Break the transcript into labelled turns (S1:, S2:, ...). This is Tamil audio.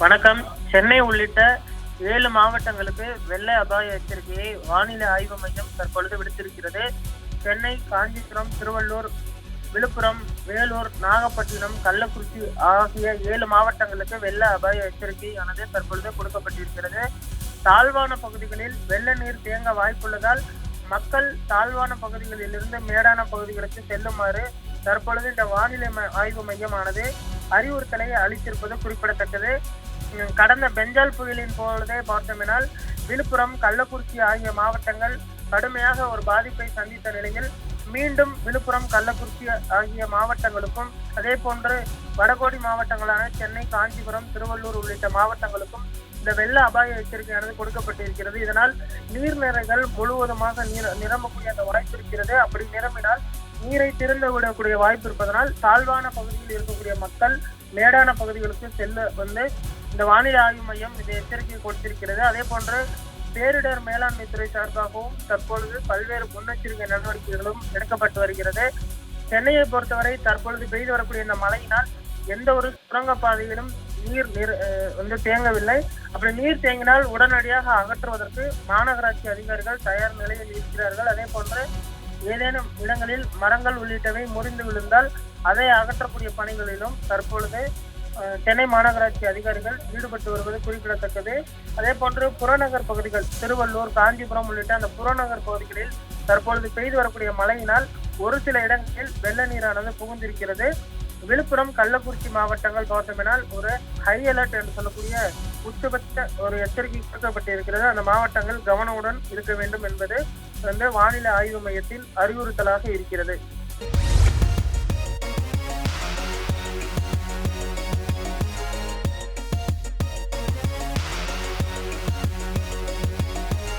S1: வணக்கம். சென்னை உள்ளிட்ட ஏழு மாவட்டங்களுக்கு வெள்ள அபாய எச்சரிக்கையை வானிலை ஆய்வு மையம் தற்பொழுது விடுத்திருக்கிறது. சென்னை காஞ்சிபுரம் திருவள்ளூர் விழுப்புரம் வேலூர் நாகப்பட்டினம் கள்ளக்குறிச்சி ஆகிய ஏழு மாவட்டங்களுக்கு வெள்ள அபாய எச்சரிக்கையானது தற்பொழுது கொடுக்கப்பட்டிருக்கிறது. தாழ்வான பகுதிகளில் வெள்ள நீர் தேங்க வாய்ப்புள்ளதால் மக்கள் தாழ்வான பகுதிகளிலிருந்து மேடான பகுதிகளுக்கு செல்லுமாறு தற்பொழுது இந்த வானிலை ம- ஆய்வு மையமானது அறிவுறுத்தலை அளித்திருப்பது குறிப்பிடத்தக்கது. கடந்த பெஞ்சால் புயலின் போலதே பார்த்தோமெனால் விழுப்புரம் கள்ளக்குறிச்சி ஆகிய மாவட்டங்கள் கடுமையாக ஒரு பாதிப்பை சந்தித்த நிலையில் மீண்டும் விழுப்புரம் கள்ளக்குறிச்சி ஆகிய மாவட்டங்களுக்கும் அதே போன்று வடகோடி மாவட்டங்களான சென்னை காஞ்சிபுரம் திருவள்ளூர் உள்ளிட்ட மாவட்டங்களுக்கும் இந்த வெள்ள அபாய எச்சரிக்கையானது கொடுக்கப்பட்டிருக்கிறது. இதனால் நீர்நிலைகள் முழுவதுமாக நீர- நிரம்பக்கூடிய அந்த வாய்ப்பு இருக்கிறது. அப்படி நிரம்பினால் நீரை திறந்து விடக்கூடிய வாய்ப்பு இருப்பதனால் தாழ்வான பகுதியில் இருக்கக்கூடிய மக்கள் மேடான பகுதிகளுக்கு செல்ல வந்து இந்த வானிலை ஆய்வு மையம் இதை எச்சரிக்கை கொடுத்திருக்கிறது. அதே போன்று பேரிடர் மேலாண்மை துறை சார்பாகவும் தற்பொழுது பல்வேறு முன்னெச்சரிக்கை நடவடிக்கைகளும் எடுக்கப்பட்டு வருகிறது. சென்னையை பொறுத்தவரை தற்பொழுது பெய்து வரக்கூடிய இந்த மழையினால் எந்த ஒரு சுரங்கப்பாதையிலும் நீர் நிற- வந்து தேங்கவில்லை. அப்படி நீர் தேங்கினால் உடனடியாக அகற்றுவதற்கு மாநகராட்சி அதிகாரிகள் தயார் நிலையில் இருக்கிறார்கள். அதே போன்று ஏதேனும் இடங்களில் மரங்கள் உள்ளிட்டவை முறிந்து விழுந்தால் அதை அகற்றக்கூடிய பணிகளிலும் தற்பொழுது சென்னை மாநகராட்சி அதிகாரிகள் ஈடுபட்டு வருவது குறிப்பிடத்தக்கது. அதே போன்று புறநகர் பகுதிகள் திருவள்ளூர் காஞ்சிபுரம் உள்ளிட்ட அந்த புறநகர் பகுதிகளில் தற்பொழுது பெய்து வரக்கூடிய மழையினால் ஒரு சில இடங்களில் வெள்ள நீரானது புகுந்திருக்கிறது. விழுப்புரம் கள்ளக்குறிச்சி மாவட்டங்கள் பார்த்தோமெனால் ஒரு ஹை அலர்ட் என்று சொல்லக்கூடிய உச்சபட்ச ஒரு எச்சரிக்கை கொடுக்கப்பட்டிருக்கிறது. அந்த மாவட்டங்கள் கவனமுடன் இருக்க வேண்டும் என்பது வந்து வானிலை ஆய்வு மையத்தில் அறிவுறுத்தலாக இருக்கிறது.